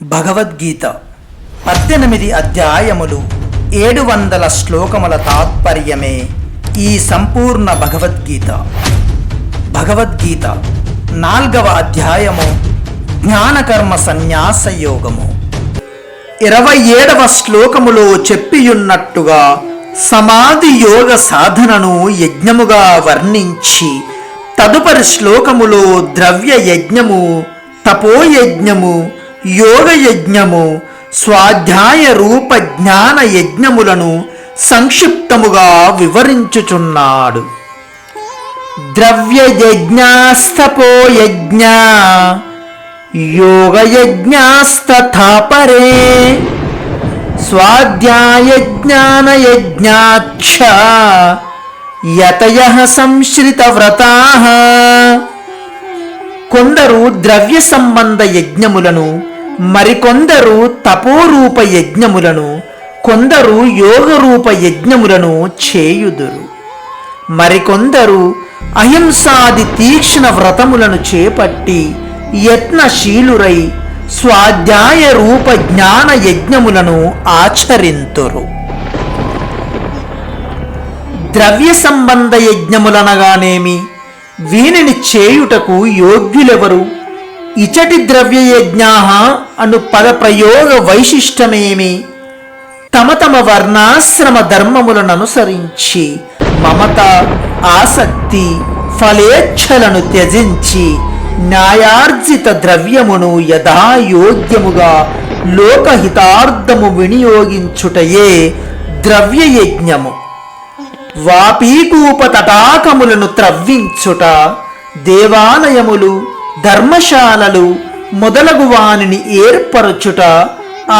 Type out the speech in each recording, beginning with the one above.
భగవద్గీత పద్దెనిమిది అధ్యాయములు ఏడు వందల శ్లోకముల తాత్పర్యమే ఈ సంపూర్ణ భగవద్గీత. భగవద్గీత నాల్గవ అధ్యాయము జ్ఞానకర్మ సన్యాస యోగము ఇరవై ఏడవ శ్లోకములో చెప్పియున్నట్టుగా సమాధి యోగ సాధనను యజ్ఞముగా వర్ణించి తదుపరి శ్లోకములో ద్రవ్య యజ్ఞము తపోయజ్ఞము యోగ యజ్ఞము స్వాధ్యాయ రూప జ్ఞాన యజ్ఞములను సంక్షిప్తముగా వివరించుచున్నాడు. ద్రవ్యయజ్ఞాస్తపో యజ్ఞ యోగయజ్ఞాస్తథాపరే స్వాధ్యాయజ్ఞానయజ్ఞాక్ష యతయ సంశ్రితవ్రతా. కొందరు ద్రవ్య సంబంధ యజ్ఞములను మరికొందరు తపోరూప యజ్ఞములను కొందరు యోగరూప యజ్ఞములను చేయుదురు. మరికొందరు అహింసాది తీక్ష్ణ వ్రతములను చేపట్టి యత్నశీలురై స్వాధ్యాయ రూప జ్ఞాన యజ్ఞములను ఆచరింతురు. ద్రవ్య సంబంధ యజ్ఞములనగానేమి వీనిని చేయుటకు యోగ్యులెవరు? ఇచటి ద్రవ్య యజ్ఞా అను పద ప్రయోగ వైశిష్టమేమి? తమ తమ వర్ణాశ్రమ ధర్మములను అనుసరించి మమత ఆసక్తి ఫలేచ్ఛలను త్యజించి న్యాయార్జిత ద్రవ్యమును యథాయోగ్యముగా లోకహితార్థము వినియోగించుటయే ద్రవ్యయజ్ఞము. వాపీకూప తటాకములను త్రవ్వించుట దేవాలయములు ధర్మశాలలు మొదలగు వానిని ఏర్పరచుట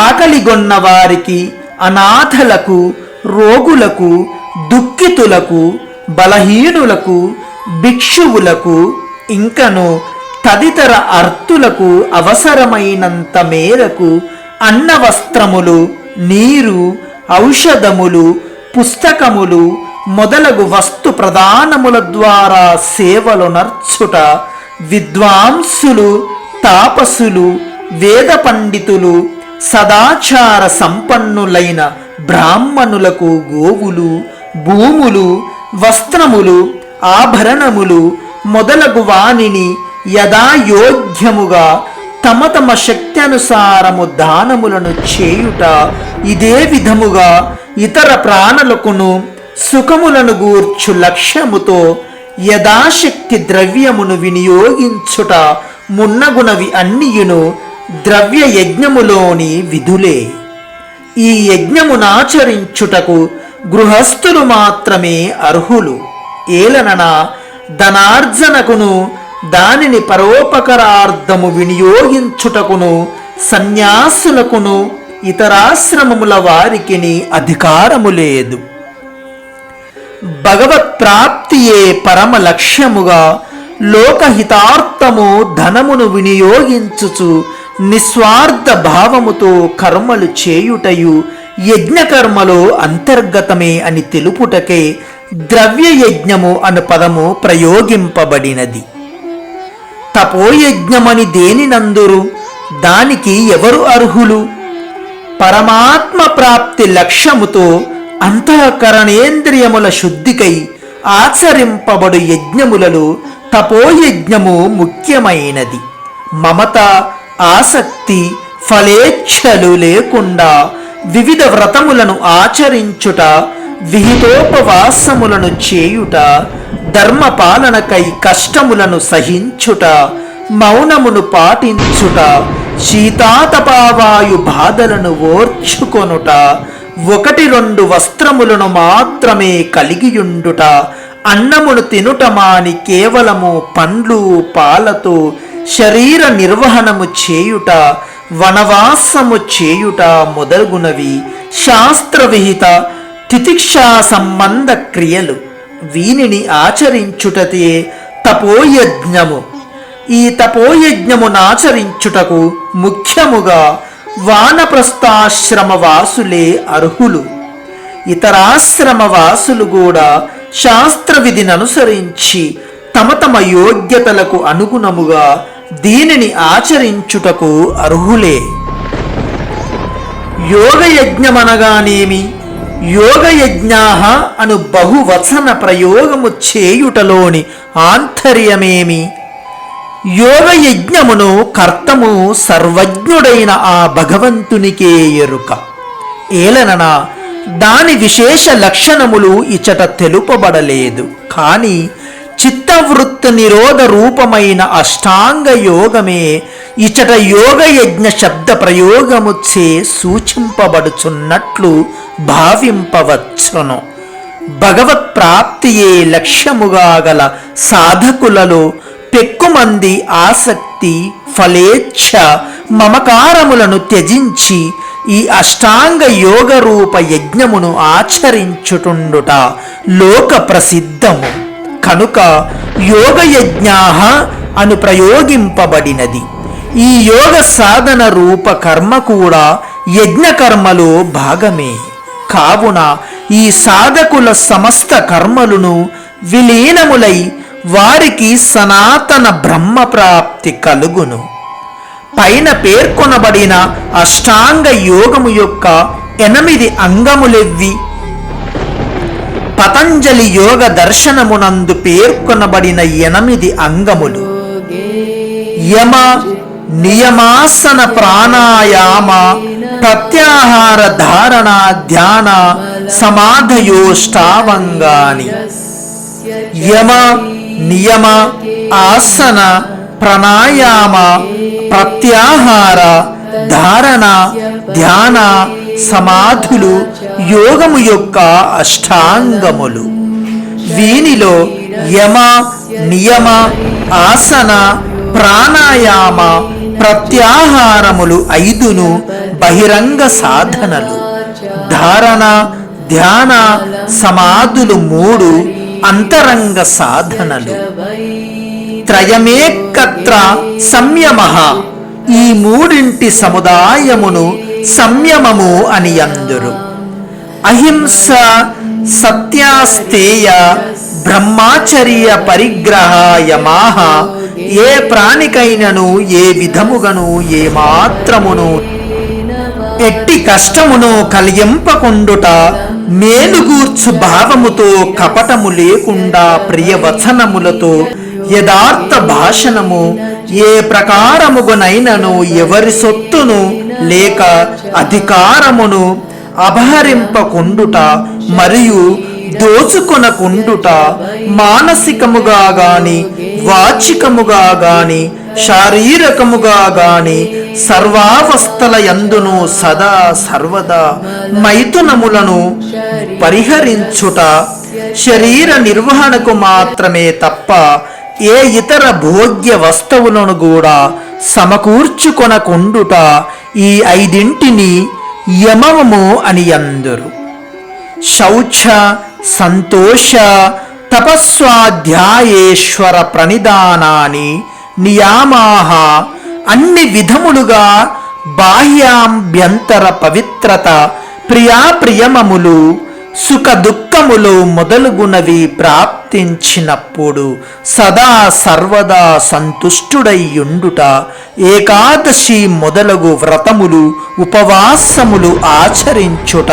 ఆకలిగొన్న వారికి అనాథలకు రోగులకు దుఃఖితులకు బలహీనులకు భిక్షువులకు ఇంకను తదితర అర్థులకు అవసరమైనంత మేరకు అన్న వస్త్రములు నీరు ఔషధములు పుస్తకములు మొదలగు వస్తు ప్రదానముల ద్వారా సేవలు నర్చుట విద్వాంసులు తాపసులు వేద పండితులు సదాచార సంపన్నులైన బ్రాహ్మణులకు గోవులు భూములు వస్త్రములు ఆభరణములు మొదలగు వాణిని యథాయోగ్యముగా తమ తమ శక్త్యనుసారము దానములను చేయుట ఇదే విధముగా ఇతర ప్రాణులకును సుఖములను గూర్చు లక్ష్యముతో యథాశక్తి ద్రవ్యమును వినియోగించుట మున్నగునవి అన్నియును ద్రవ్య యజ్ఞములోని విధులే. ఈ యజ్ఞమునాచరించుటకు గృహస్థులు మాత్రమే అర్హులు. ఏలనన ధనార్జనకును దానిని పరోపకరార్థము వినియోగించుటకును సన్యాసులకును ఇతరాశ్రమముల వారికిని అధికారము లేదు. భగవత్ ప్రాప్తియే పరమ లక్ష్యముగా లోకహితార్థము ధనమును వినియోగించుచు నిస్వార్థ భావముతో కర్మలు చేయుటయు యజ్ఞకర్మలో అంతర్గతమే అని తెలుపుటకే ద్రవ్య యజ్ఞము అను పదము ప్రయోగింపబడినది. తపోయజ్ఞమని దేనినందురు? దానికి ఎవరు అర్హులు? పరమాత్మ ప్రాప్తి లక్ష్యముతో అంతఃకరణేంద్రియముల శుద్ధికై ఆచరింపబడు యజ్ఞములలో తపోయజ్ఞము ముఖ్యమైనది. మమత ఆసక్తి ఫలేచ్ఛలు లేకుండా వివిధ వ్రతములను ఆచరించుట విహితోపవాసములను చేయుట ధర్మపాలనకై కష్టములను సహించుట మౌనమును పాటించుట శీతాతపావాయు బాధలను ఓర్చుకొనుట ఒకటి రెండు వస్త్రములను మాత్రమే కలిగియుండుట అన్నమును తినుట మాని కేవలము పండ్లు పాలతో శరీర నిర్వహణము చేయుట వనవాసము చేయుట మొదలుగునవి. శాస్త్రవిహిత తితిక్షా సంబంధ క్రియలు వీనిని ఆచరించుటతే తపోయజ్ఞము. ఈ తపోయజ్ఞమునాచరించుటకు ముఖ్యముగా వానప్రస్థాశ్రమ వాసులే అర్హులు. ఇతరాశ్రమ వాసులు కూడా శాస్త్ర విధిని అనుసరించి తమ తమ యోగ్యతలకు అనుగుణముగా దీనిని ఆచరించుటకు అర్హులే. యోగయజ్ఞమనగానేమి? యోగయజ్ఞా అను బహువచన ప్రయోగము చేయుటలోని ఆంతర్యమేమి? యోగయజ్ఞమును కర్తము సర్వజ్ఞుడైన ఆ భగవంతునికే ఎరుక. ఏలనన దాని విశేష లక్షణములు ఇచట తెలుపబడలేదు. కానీ చిత్తవృత్తి నిరోధ రూపమైన అష్టాంగ యోగమే ఇచట యోగయజ్ఞ శబ్ద ప్రయోగముచ్చే సూచింపబడుచున్నట్లు భావింపవచ్చును. భగవత్ ప్రాప్తియే లక్ష్యముగా గల సాధకులలో పెక్కుమంది ఆసక్తి ఫలేచ్ఛ మమకారములను త్యజించి ఈ అష్టాంగ యోగ రూప యజ్ఞమును ఆచరించుటుండుట లోక ప్రసిద్ధము. కనుక యోగయజ్ఞా అను ప్రయోగింపబడినది ఈ యోగ సాధన రూప కర్మ కూడా యజ్ఞకర్మలో భాగమే. కావున ఈ సాధకుల సమస్త కర్మలను విలీనములై వారికి సనాతన బ్రహ్మ ప్రాప్తి కలుగును. పైన పేర్కొనబడిన అష్టాంగ యోగము యొక్క ఎనిమిది అంగములెవ్వి. పతంజలి యోగ దర్శనమునందు పేర్కొనబడిన ఎనిమిది అంగములు. యమ నియమాసన ప్రాణాయామ ప్రత్యాహార ధారణ ధ్యాన సమాధయోష్టావంగాని. యమ నియమ ఆసన ప్రాణాయామ ప్రత్యాహార ధారణ ధ్యాన సమాధులు యోగము యొక్క అష్టాంగములు. వీనిలో యమ నియమ ఆసన ప్రాణాయామ ప్రత్యాహారములు ఐదును బహిరంగ సాధనలు. ధారణ ధ్యాన సమాధులు మూడు అంతరంగ సాధనలు. త్రయమేకత్ర సంయమ. ఈ మూడింటి సముదాయమును సంయమము అని అందురు. అహింస సత్యాస్తేయ బ్రహ్మాచర్య పరిగ్రహ యమాహ ఏ ప్రాణికైనను ఏ విధముగను ఏ మాత్రమును ఎట్టి కష్టమును కలిగింపకుండుట మేలుగూర్చు భావముతో కపటము లేకుండా ప్రియవచనములతో యథార్థ భాషణము ఏ ప్రకారముగునైనను ఎవరి సొత్తును లేక అధికారమును అపహరింపకుండుట మరియు దోచుకొనకుండుట మానసికముగా గాని వాచికముగా గాని శారీరకముగా గాని సర్వావస్థల యందును సదా సర్వదా మైథునములను పరిహరించుట శరీర నిర్వహణకు మాత్రమే తప్ప ఏ ఇతర భోగ్య వస్తువులను కూడా సమకూర్చుకొనకుండుట ఈ ఐదింటిని యమము అని అందరు శౌచ సంతోష తపస్వాధ్యాయేశ్వర ప్రణిధానాన్ని నియామాహ అన్ని విధములుగా బాహ్యాంభ్యంతర పవిత్రత ప్రియాప్రియమములు సుఖ దుఃఖములు మొదలుగునవి ప్రాప్తించినప్పుడు సదా సర్వదా సంతుష్టుడైయుండుట ఏకాదశి మొదలగు వ్రతములు ఉపవాసములు ఆచరించుట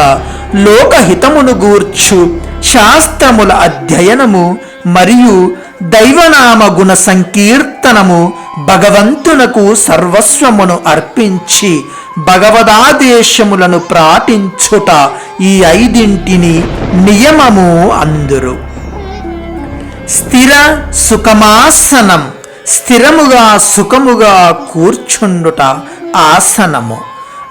లోకహితమును గూర్చు శాస్త్రముల అధ్యయనము మరియు దైవనామ గుణ సంకీర్తనము భగవంతునకు సర్వస్వమును అర్పించి భగవదాదేశములను ప్రాటించుట ఈ ఐదింటిని నియమము అందురు. స్థిర సుఖమాసనం స్థిరముగా సుఖముగా కూర్చుండుట ఆసనము.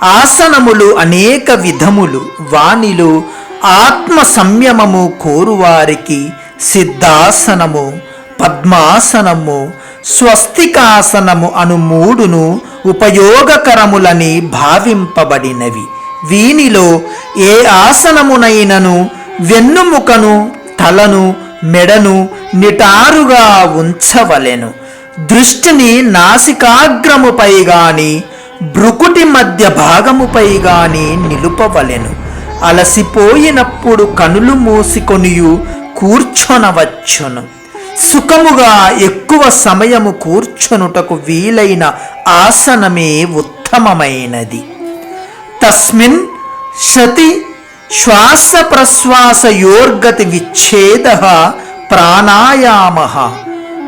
ఆసనములు అనేక విధములు వానిలు ఆత్మ సంయమము కోరువారికి సిద్ధాసనము పద్మాసనము స్వస్తికాసనము అను మూడును ఉపయోగకరములని భావింపబడినవి. వీనిలో ఏ ఆసనమునైనను వెన్నుముకను తలను మెడను నిటారుగా ఉంచవలెను. దృష్టిని నాసికాగ్రముపై గాని బ్రుకుటి మధ్య భాగముపై గాని నిలుపవలెను. అలసిపోయినప్పుడు కనులు మూసికొనియు కూర్చొనవచ్చును. సుఖముగా ఎక్కువ సమయము కూర్చొనుటకు వీలైన ఆసనమే ఉత్తమమైనది. తస్మిన్ శతి శ్వాస ప్రశ్వాసయోర్గతి విచ్ఛేద ప్రాణాయామ.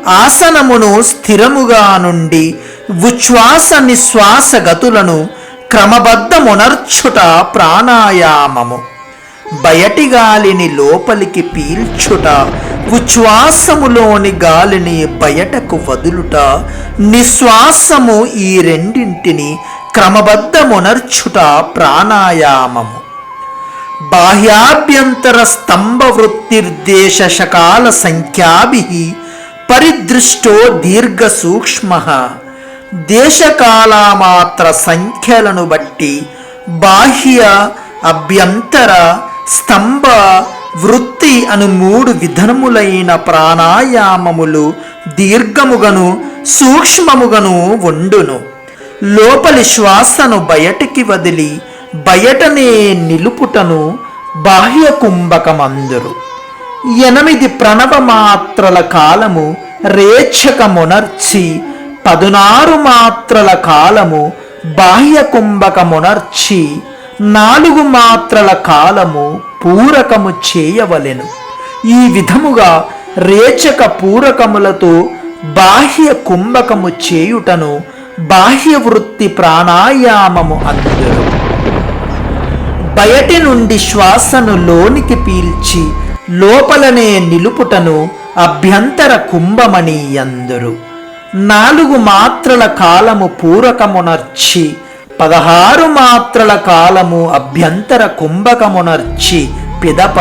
ఆసనమును స్థిరముగా నుండి ఉచ్ఛ్వాస నిశ్వాస గతులను క్రమబద్ధమునర్చుట ప్రాణాయామము. బయటి గాలిని లోపలికి పీల్చుట ఉచ్ఛ్వాసములోని గాలిని బయటకు వదులుట నిశ్వాసము ఈ రెండింటిని క్రమబద్ధమునర్చుట ప్రాణాయామము. బాహ్యాభ్యంతర స్తంభ వృత్తిర్దేశ శకాల సంఖ్యాభి పరిదృష్టో దీర్ఘ సూక్ష్మ దేశకాలమాత్ర సంఖ్యలను బట్టి బాహ్య అభ్యంతర స్తంభ వృత్తి అను మూడు విధములైన ప్రాణాయామములు దీర్ఘముగను సూక్ష్మముగను ఉండును. లోపలి శ్వాసను బయటికి వదిలి బయటనే నిలుపుటను బాహ్య కుంభకమందురు. ఎనిమిది ప్రణవ మాత్రల కాలము రేచకమునర్చి పదునారు మాత్రల కాలము బాహ్య కుంభకమునర్చి నాలుగు మాత్రల కాలము పూరకము చేయవలెను. ఈ విధముగా రేచక పూరకములతో బాహ్య కుంభకము చేయుటను బాహ్య వృత్తి ప్రాణాయామము అందరు బయటి నుండి శ్వాసను లోనికి పీల్చి లోపలనే నిలుపుటను అభ్యంతర కుంభమని అందరు నాలుగు మాత్రల కాలము పూరకమునర్చి పదహారు మాత్రల కాలము అభ్యంతర కుంభకమునర్చి పిదప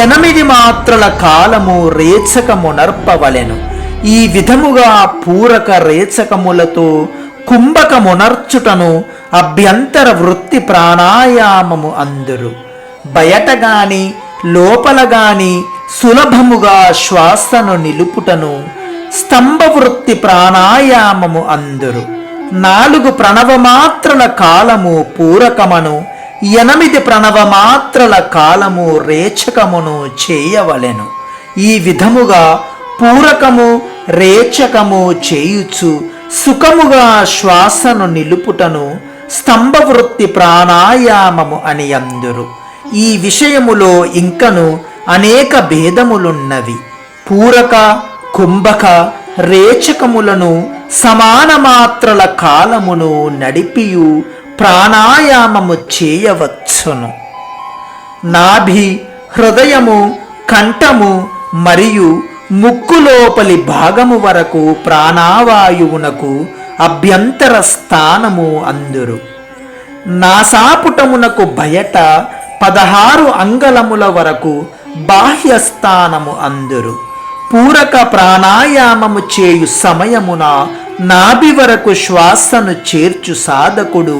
ఎనిమిది మాత్రల కాలము రేచకమునర్పవలెను. ఈ విధముగా పూరక రేచకములతో కుంభకమునర్చుటను అభ్యంతర వృత్తి ప్రాణాయామము అందురు. బయట గాని లోపల గాని సులభముగా శ్వాసను నిలుపుటను స్తంభ వృత్తి ప్రాణాయామము అందురు. నాలుగు ప్రణవమాత్రల కాలము పూరకమను ఎనిమిది ప్రణవమాత్రల కాలము రేచకమును చేయవలెను. ఈ విధముగా పూరకము రేచకము చేయుచు సుఖముగా శ్వాసను నిలుపుటను స్తంభవృత్తి ప్రాణాయామము అని అందురు. ఈ విషయములో ఇంకను అనేక భేదములున్నవి. పూరక కుంభక రేచకములను సమాన మాత్రల కాలమును నడిపియు ప్రాణాయామము చేయవచ్చును. నాభి హృదయము కంఠము మరియు ముక్కు లోపలి భాగము వరకు ప్రాణావాయువునకు అభ్యంతర స్థానము అందురు. నాసాపుటమునకు బయట పదహారు అంగళముల వరకు బాహ్య స్థానము అందురు. పూరక ప్రాణాయామము చేయు సమయమున నాభి వరకు శ్వాసను చేర్చు సాధకుడు.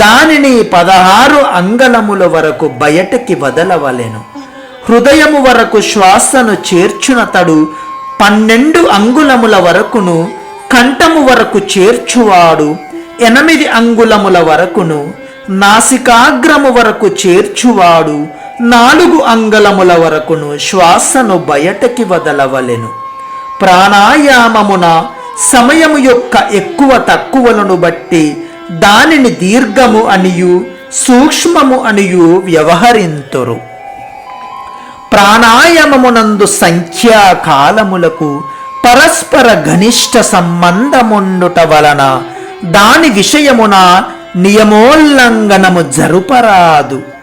దానిని పదహారు అంగళముల వరకు బయటకి వదలవలెను. హృదయము వరకు శ్వాసను చేర్చునతడు పన్నెండు అంగుళముల వరకును కంఠము వరకు చేర్చువాడు ఎనిమిది అంగుళముల వరకును నాసికాగ్రము వరకు చేర్చువాడు నాలుగు అంగళముల వరకును శ్వాసను బయటకి వదలవలెను. ప్రాణాయామమున సమయము యొక్క ఎక్కువ తక్కువలను బట్టి దానిని దీర్ఘము అనియు సూక్ష్మము అనియు వ్యవహరింతురు. ప్రాణాయామమునందు సంఖ్యా కాలములకు పరస్పర ఘనిష్ట సంబంధముండుట వలన దాని విషయమున నియమోల్లంఘనము జరుపరాదు.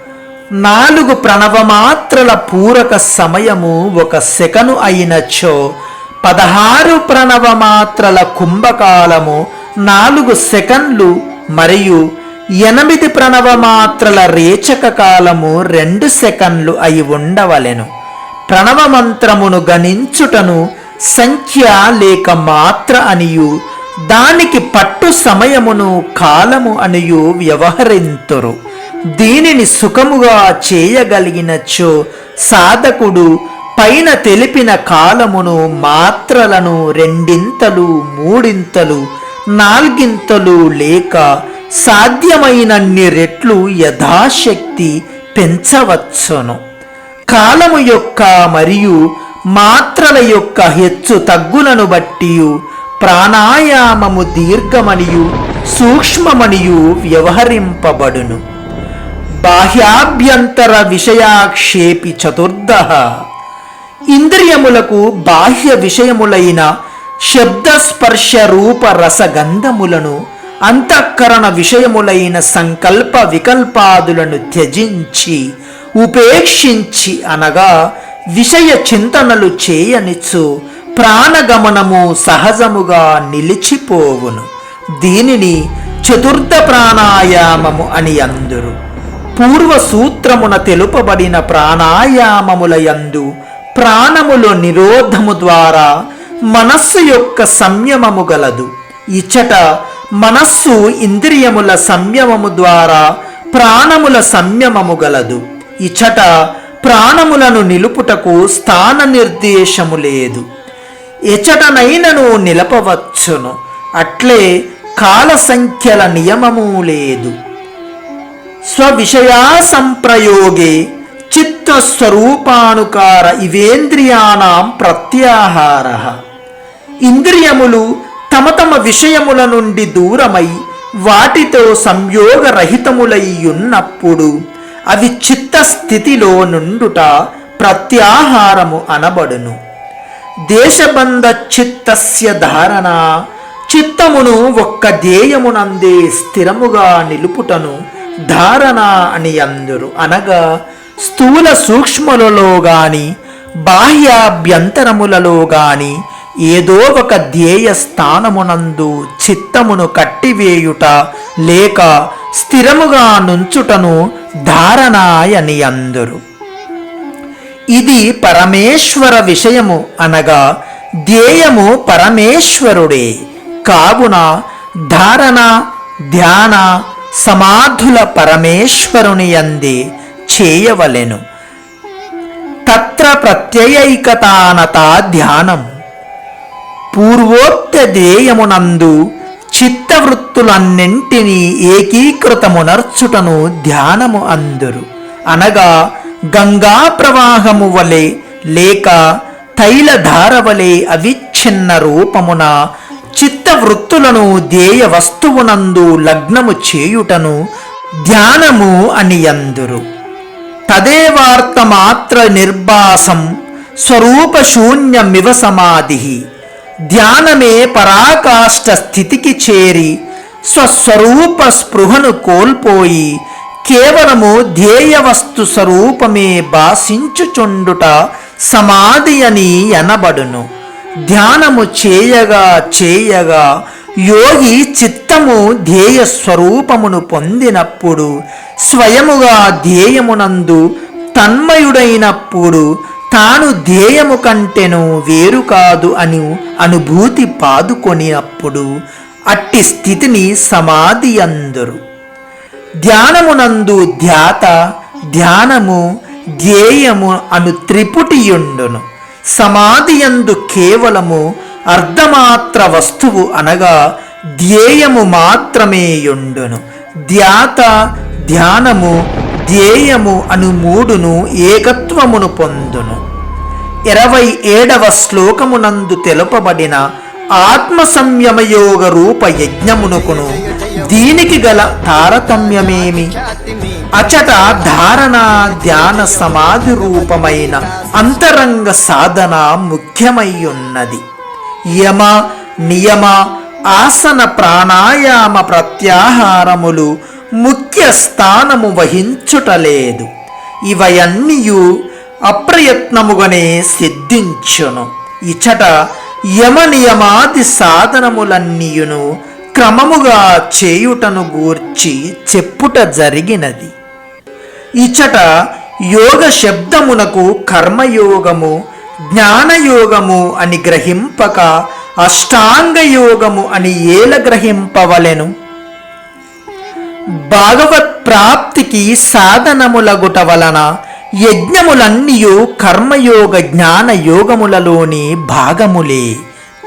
నాలుగు ప్రణవమాత్రల పూరక సమయము ఒక సెకను అయినచో పదహారు ప్రణవమాత్రల కుంభకాలము నాలుగు సెకండ్లు మరియు ఎనిమిది ప్రణవమాత్రల రేచక కాలము రెండు సెకండ్లు అయి ఉండవలెను. ప్రణవ మంత్రమును గణించుటను సంఖ్య లేక మాత్ర అనియు దానికి పట్టు సమయమును కాలము అనియు వ్యవహరింతురు. దీనిని సుఖముగా చేయగలిగినచో సాధకుడు పైన తెలిపిన కాలమును మాత్రలను రెండింతలు మూడింతలు నాలుగింతలు లేక సాధ్యమైనన్ని రెట్లు యథాశక్తి పెంచవచ్చును. కాలము యొక్క మరియు మాత్రల యొక్క హెచ్చు తగ్గులను బట్టి ప్రాణాయామము దీర్ఘమనియు సూక్ష్మమనియు వ్యవహరింపబడును. బాహ్యాభ్యంతర విషయాక్షేపి చతుర్ద ఇంద్రియములకు బాహ్య విషయములైన శబ్దస్పర్శ రూప రసగంధములను అంతఃకరణ విషయములైన సంకల్ప వికల్పాదులను త్యజించి ఉపేక్షించి అనగా విషయ చింతనలు చేయనిచ్చు ప్రాణగమనము సహజముగా నిలిచిపోవును. దీనిని చతుర్థ ప్రాణాయామము అని అందరు. పూర్వ సూత్రమున తెలుపబడిన ప్రాణాయామముల యందు ప్రాణముల నిరోధము ద్వారా మనస్సు యొక్క సంయమము గలదు. ఇచ్చట మనస్సు ఇంద్రియముల సంయమము ద్వారా ప్రాణముల సంయమము గలదు. ఇచ్చట ప్రాణములను నిలుపుటకు స్థాన నిర్దేశము లేదు. ఎచటనైనను నిలపవచ్చును. అట్లే కాల సంఖ్యల నియమము లేదు. స్వవిషయా సంప్రయోగే చిత్తస్వరూపానుకార ఇవేంద్రియాణం ప్రత్యాహార. ఇంద్రియములు తమ తమ విషయముల నుండి దూరమై వాటితో సంయోగరహితములై ఉన్నప్పుడు అవి చిత్తస్థితిలో నుండుట ప్రత్యాహారము అనబడును. దేశబంధ చిత్తస్య ధారణ చిత్తమును ఒక్క ధ్యేయమునందే స్థిరముగా నిలుపుటను ధారణ అని అందరు అనగా స్థూల సూక్ష్మలలో గాని బాహ్యాభ్యంతరములలో గాని ఏదో ఒక ధ్యేయ స్థానమునందు చిత్తమును కట్టివేయుట లేక స్థిరముగా నుంచుటను ధారణాయని అందరు ఇది పరమేశ్వర విషయము అనగా ధ్యేయము పరమేశ్వరుడే. కావున ధారణ ధ్యాన సమాధుల పరమేశ్వరుని అందే చేయవలెను. తత్ర ప్రత్యయైకతానత ధ్యానం. పూర్వోక్త ధ్యేయమునందు చిత్తవృత్తులన్నింటినీ ఏకీకృతమునర్చుటను ధ్యానము అందురు. అనగా గంగా ప్రవాహము వలె లేక తైలధార వలె అవిచ్ఛిన్న రూపమున వృత్తులను ధ్యేయ వస్తువునందు లగ్నము చేయుటను ధ్యానము అని అందురు తదేవార్త మాత్ర నిర్భాసం స్వరూప శూన్యమివ సమాధి. ధ్యానమే పరాకాష్ట స్థితికి చేరి స్వస్వరూప స్పృహను కోల్పోయి కేవలము ధ్యేయవస్తు స్వరూపమే భాషించుచుండుట సమాధి అని అనబడును. ధ్యానము చేయగా చేయగా యోగి చిత్తము ధ్యేయ స్వరూపమును పొందినప్పుడు స్వయముగా ధ్యేయమునందు తన్మయుడైనప్పుడు తాను ధ్యేయము కంటెను వేరు కాదు అని అనుభూతి పాదుకొనినప్పుడు అట్టి స్థితిని సమాధి అందరు ధ్యానమునందు ధ్యాత ధ్యానము ధ్యేయము అను త్రిపుటియుండును. సమాధియందు కేవలము అర్ధమాత్ర వస్తువు అనగా ధ్యేయము మాత్రమే యుండును. ధ్యాత ధ్యానము ధ్యేయము అను మూడును ఏకత్వమును పొందును. ఇరవై ఏడవ శ్లోకమునందు తెలుపబడిన ఆత్మ సంయమయోగ రూప యజ్ఞమునకును దీనికి గల తారతమ్యమేమి? అచట ధారణ ధ్యాన సమాధి రూపమైన అంతరంగ సాధన ముఖ్యమయ్యున్నది. యమ నియమ ఆసన ప్రాణాయామ ప్రత్యాహారములు ముఖ్య స్థానము వహించుటలేదు ఇవయన్నీయు అప్రయత్నముగానే సిద్ధించును. ఇచట యమ నియమాది సాధనములన్నీయును క్రమముగా చేయుటను గూర్చి చెప్పుట జరిగినది. ఇచట యోగ శబ్దమునకు కర్మయోగము జ్ఞానయోగము అని గ్రహింపక అష్టాంగ యోగము అని ఏల గ్రహింపవలెను? భాగవత్ ప్రాప్తికి సాధనములగుట వలన యజ్ఞములన్నీ కర్మయోగ జ్ఞాన యోగములలోని భాగములే.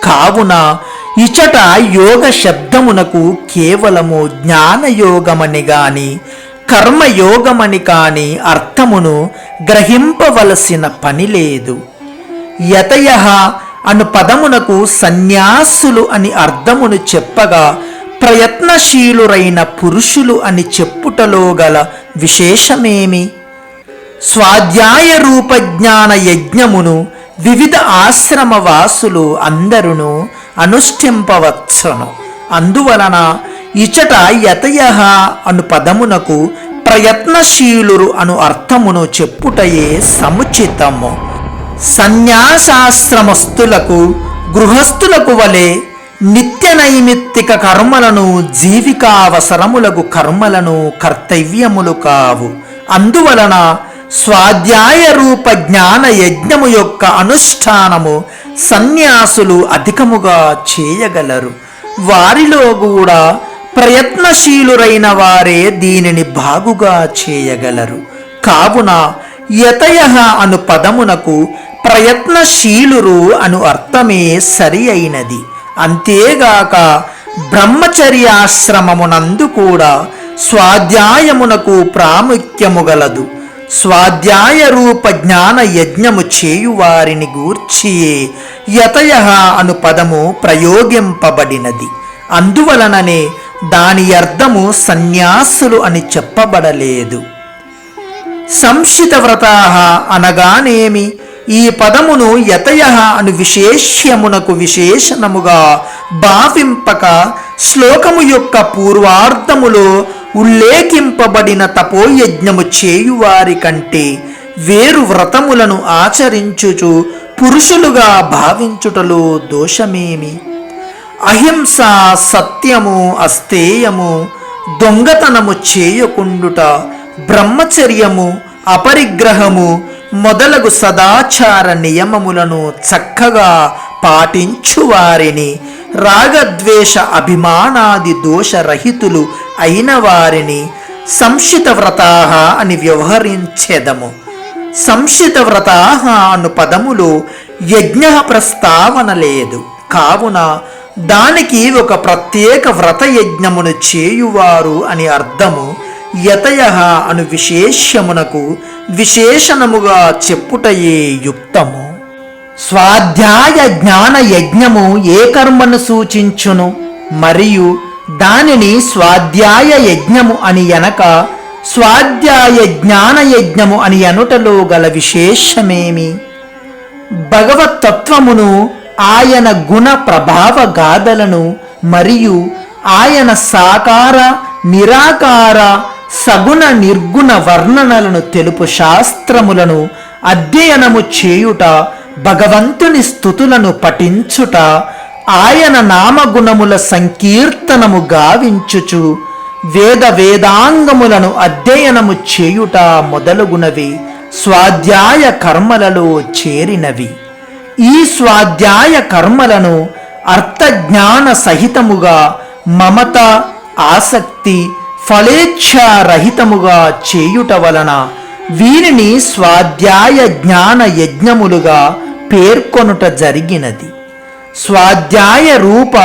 కావున ఇచట యోగ శబ్దమునకు కేవలము జ్ఞానయోగమని గాని కర్మయోగమని కాని అర్థమును గ్రహింపవలసిన పని లేదు. యతయ అను పదమునకు సన్యాసులు అని అర్థమును చెప్పగా ప్రయత్నశీలురైన పురుషులు అని చెప్పుటలో గల విశేషమేమి? స్వాధ్యాయ రూపజ్ఞాన యజ్ఞమును వివిధ ఆశ్రమ వాసులు అందరును అనుష్ఠింపవచ్చును. అందువలన ఇచట యతయ అను పదమునకు ప్రయత్నశీలురు అను అర్థమును చెప్పుటయే సముచితము. సన్యాసాశ్రమస్థులకు గృహస్థులకు వలె నిత్య నైమిత్తిక కర్మలను జీవికావసరములకు కర్మలను కర్తవ్యములు కావు. అందువలన స్వాధ్యాయ రూప జ్ఞాన యజ్ఞము యొక్క అనుష్ఠానము సన్యాసులు అధికముగా చేయగలరు. వారిలో కూడా ప్రయత్నశీలురైన వారే దీనిని బాగుగా చేయగలరు. కావున యతయ అను పదమునకు ప్రయత్నశీలురు అను అర్థమే సరి అయినది. అంతేగాక బ్రహ్మచర్యాశ్రమమునందు కూడా స్వాధ్యాయమునకు ప్రాముఖ్యము గలదు. స్వాధ్యాయ రూప జ్ఞాన యజ్ఞము చేయువారిని గూర్చియే యతయ అను పదము ప్రయోగింపబడినది. అందువలననే దాని అర్థము సన్యాసులు అని చెప్పబడలేదు. సంశిత వ్రతాహ అనగానేమి? ఈ పదమును యతయ అను విశేష్యమునకు విశేషణముగా భావింపక శ్లోకము యొక్క పూర్వార్ధములో ఉల్లేఖింపబడిన తపోయజ్ఞము చేయువారి కంటే వేరు వ్రతములను ఆచరించుచు పురుషులుగా భావించుటలో దోషమేమి? అహింస సత్యము అస్తేయము దొంగతనము చేయకుండుట బ్రహ్మచర్యము అపరిగ్రహము మొదలగు సదాచార నియమములను చక్కగా పాటించు వారిని రాగద్వేష అభిమానాది దోషరహితులు అయిన వారిని సంశిత వ్రతాహ అని వ్యవహరించెదము. సంశిత వ్రతాహ అను పదములో యజ్ఞ ప్రస్తావన లేదు. కావున దానికి ఒక ప్రత్యేక వ్రత యజ్ఞమును చేయువారు అని అర్థము యతయ అను విశేష్యమునకు విశేషణముగా చెప్పుటయే యుక్తము. స్వాధ్యాయ జ్ఞాన యజ్ఞము ఏ కర్మను సూచించును? మరియు దానిని స్వాధ్యాయ యజ్ఞము అని ఎనక స్వాధ్యాయ జ్ఞాన యజ్ఞము అని అనుటలో గల విశేషమేమి? భగవతత్వమును ఆయన గుణ ప్రభావ గాథలను మరియు ఆయన సాకార నిరాకార సగుణ నిర్గుణ వర్ణనలను తెలుపు శాస్త్రములను అధ్యయనము చేయుట భగవంతుని స్థుతులను పఠించుట ఆయన నామగుణముల సంకీర్తనము గావించుచు వేద వేదాంగములను అధ్యయనము చేయుట మొదలుగునవి స్వాధ్యాయ కర్మలలో చేరినవి. ఈ స్వాధ్యాయ కర్మలను అర్థజ్ఞాన సహితముగా మమత ఆసక్తి ఫలేచ్ఛారహితముగా చేయుట వలన వీరిని స్వాధ్యాయ జ్ఞాన యజ్ఞములుగా పేర్కొనుట జరిగినది. స్వాధ్యాయ రూప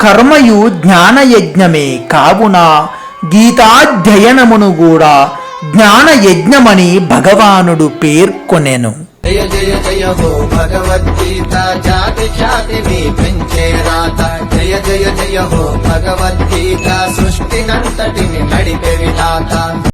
కర్మయు జ్ఞానయజ్ఞమే కావున గీతాధ్యయనమును కూడా జ్ఞానయజ్ఞమని భగవానుడు పేర్కొనెను. జయ జయ జయ హో భగవద్గీత జాతి ఖ్యాతిని పెంచే రాత. జయ జయ జయ హో భగవద్గీత సృష్టినంతటిని నడిపే విధాత.